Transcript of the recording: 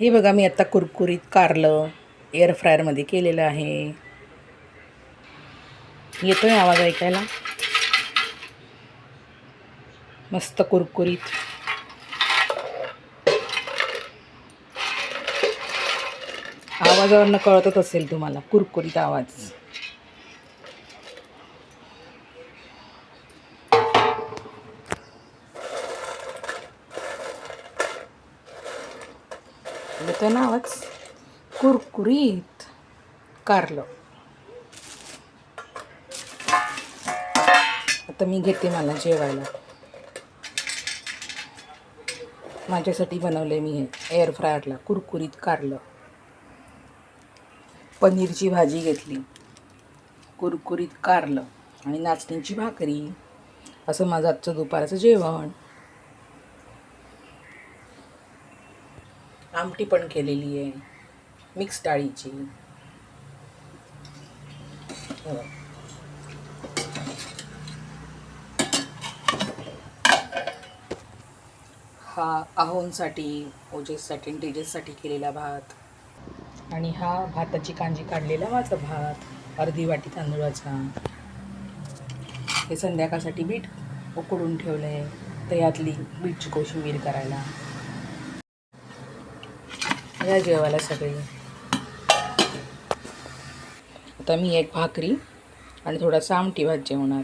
हे बघा मी आता कुरकुरीत कारलं एअर फ्रायरमध्ये केलेलं आहे. येतो आहे आवाज ऐकायला? मस्त कुरकुरीत. आवाजावरनं कळतच असेल तुम्हाला कुरकुरीत आवाज. ते नावच कुरकुरीत कारलं आता मी घेते मला जेवायला. माझ्यासाठी बनवले मी हे एअर फ्रायरला कुरकुरीत कारलं पनीरची भाजी घेतली. कुरकुरीत कारलं आणि नाचणीची भाकरी. असं माझं आजचं दुपारचं जेवण. आमटी पण केलेली आहे. मिक्स डाळीची. हो. हा. आहोंसाठी ओजेससाठी डिजेससाठी केलेला भात. आणि हा भाताची कांजी काढलेला माझा भात. अर्धी वाटी तांदूळाचा. हे संध्याकाळसाठी बीट उकडून ठेवलं आहे तर यातली बीटची कोशिंबीर करायला. या जेवायला सगळे. आता मी एक भाकरी आणि थोडासा आमटी भात जेवणार.